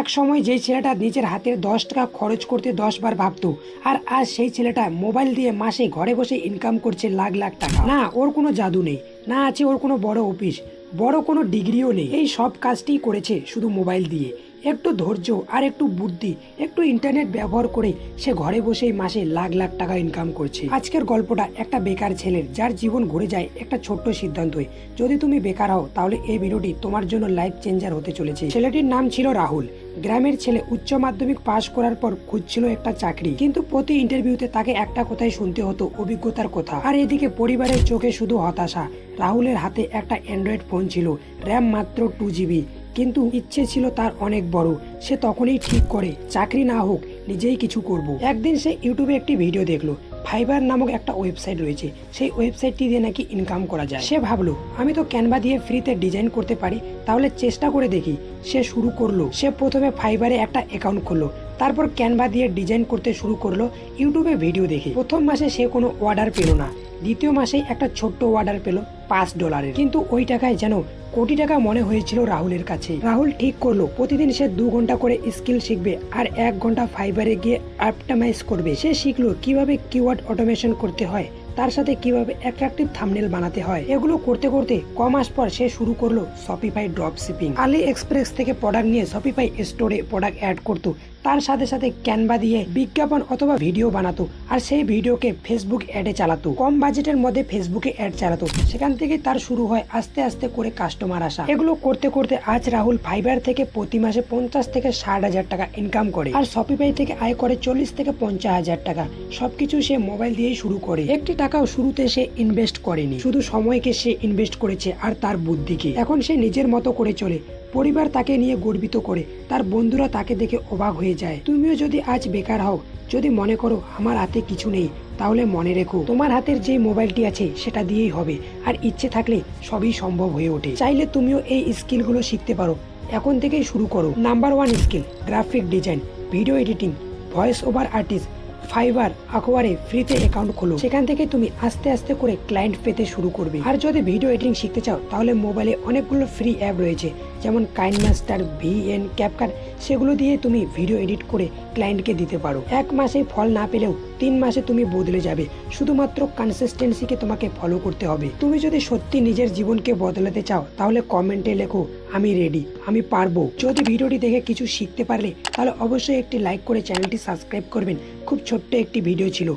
এক সময় যেই ছেলেটা নিজের হাতের দশ টাকা খরচ করতে দশবার ভাবতো, আর আজ সেই ছেলেটা মোবাইল দিয়ে মাসে ঘরে বসে ইনকাম করছে লাখ লাখ টাকা। না, ওর কোনো জাদু নেই, না আছে ওর কোনো বড় অফিস, বড় কোনো ডিগ্রিও নেই। এই সব কাজটি করেছে শুধু মোবাইল দিয়ে। একটু ধৈর্য আর একটু বুদ্ধি, একটু ইন্টারনেট ব্যবহার করে সে ঘরে বসেই মাসে লাখ লাখ টাকা ইনকাম করছে। আজকের গল্পটা একটা বেকার ছেলের, যার জীবন ঘুরে যায় একটা ছোট্ট সিদ্ধান্তই। যদি তুমি বেকার হও, তাহলে এই ভিডিওটি তোমার জন্য লাইফ চেঞ্জার হতে চলেছে। ছেলেটির নাম ছিল রাহুল। গ্রামের ছেলে উচ্চ মাধ্যমিক পাশ করার পর খুঁজছিল একটা চাকরি। কিন্তু প্রতি ইন্টারভিউতে তাকে একটা কথাই শুনতে হতো, অভিজ্ঞতার কথা। আর এদিকে পরিবারের চোখে শুধু হতাশা। রাহুলের হাতে একটা অ্যান্ড্রয়েড ফোন ছিল র্যাম মাত্র টু জিবি কিন্তু ইচ্ছে ছিল তার অনেক বড়। সে তখনই ঠিক করে, চাকরি না হোক, নিজেই কিছু করব। একদিন সে ইউটিউবে একটি ভিডিও দেখল। ফাইবার নামক একটা ওয়েবসাইট রয়েছে। সেই ওয়েবসাইটটি দিয়ে নাকি ইনকাম করা যায়। সে ভাবলো, আমি তো ক্যানভা দিয়ে ফ্রিতে ডিজাইন করতে পারি, তাহলে চেষ্টা করে দেখি। সে শুরু করল। সে প্রথমে ফাইবারে একটা অ্যাকাউন্ট খুললো। তারপর ক্যানভা দিয়ে ডিজাইন করতে শুরু করল। ইউটিউবে ভিডিও দেখে। প্রথম মাসে সে কোনো অর্ডার পেল না। দ্বিতীয় মাসেই একটা ছোট্ট অর্ডার পেল পাঁচ ডলারের কিন্তু ওই টাকায় যেন কোটি টাকা মনে হয়েছিল রাহুলের কাছে। রাহুল ঠিক করল, প্রতিদিন সে দু ঘণ্টা করে স্কিল শিখবে আর এক ঘণ্টা ফাইবারে গিয়ে অপটামাইজ করবে। সে শিখলো কীভাবে কিওয়ার্ড অটোমেশন করতে হয়, তার সাথে কীভাবে অ্যাট্রাকটিভ থামনেল বানাতে হয়। এগুলো করতে করতে ক মাস পর সে শুরু করল Shopify drop shipping AliExpress থেকে প্রোডাক্ট নিয়ে শপিফাই স্টোরে প্রোডাক্ট অ্যাড করতো। তার সাথে সাথে ক্যানভা দিয়ে বিজ্ঞাপন অথবা ভিডিও বানাতো, আর সেই ভিডিওকে ফেসবুক অ্যাডে চালাতো। কম বাজেটের মধ্যে ফেসবুকে অ্যাড চালাতো। সেখান থেকে তার শুরু হয় আস্তে আস্তে করে কাস্টমার আসা। এগুলো করতে করতে আজ রাহুল ফাইবার থেকে প্রতি মাসে পঞ্চাশ থেকে ষাট হাজার টাকা ইনকাম করে, আর শপিফাই থেকে আয় করে চল্লিশ থেকে পঞ্চাশ হাজার টাকা। সবকিছু সে মোবাইল দিয়েই শুরু করে। একটি টাকাও শুরুতে সে ইনভেস্ট করেনি। শুধু সময়কে সে ইনভেস্ট করেছে আর তার বুদ্ধিকে। এখন সে নিজের মতো করে চলে। পরিবার তাকে নিয়ে গর্বিত করে, তার বন্ধুরা তাকে দেখে অবাক হয়ে যায়। তুমিও যদি আজ বেকার হও, যদি মনে করো আমার হাতে কিছু নেই, তাহলে মনে রেখো, তোমার হাতের যে মোবাইলটি আছে সেটা দিয়েই হবে, আর ইচ্ছে থাকলে সবই সম্ভব হয়ে ওঠে। চাইলে তুমিও এই স্কিলগুলো শিখতে পারো। এখন থেকেই শুরু করো। Number one skill, graphic design, video editing, voice over artist Fiverr আকোয়ারে ফ্রিতে অ্যাকাউন্ট খোলো। সেখান থেকে তুমি আস্তে আস্তে করে ক্লায়েন্ট পেতে শুরু করবে। আর যদি ভিডিও এডিটিং শিখতে চাও, তাহলে মোবাইলে অনেকগুলো ফ্রি অ্যাপ রয়েছে। যেমন কাইন মাস্টার ভিএন ক্যাপকার সেগুলো দিয়ে তুমি ভিডিও এডিট করে ক্লায়েন্টকে দিতে পারো। এক মাসে ফল না পেলেও তিন মাসে তুমি বদলে যাবে। শুধুমাত্র কনসিস্টেন্সিকে তোমাকে ফলো করতে হবে। তুমি যদি সত্যি নিজের জীবনকে বদলাতে চাও, তাহলে কমেন্টে লেখো, আমি রেডি আমি পারব। যদি ভিডিওটি দেখে কিছু শিখতে পারলে, তাহলে অবশ্যই একটি লাইক করে চ্যানেলটি সাবস্ক্রাইব করবেন। খুব ছোট্ট একটি ভিডিও ছিল।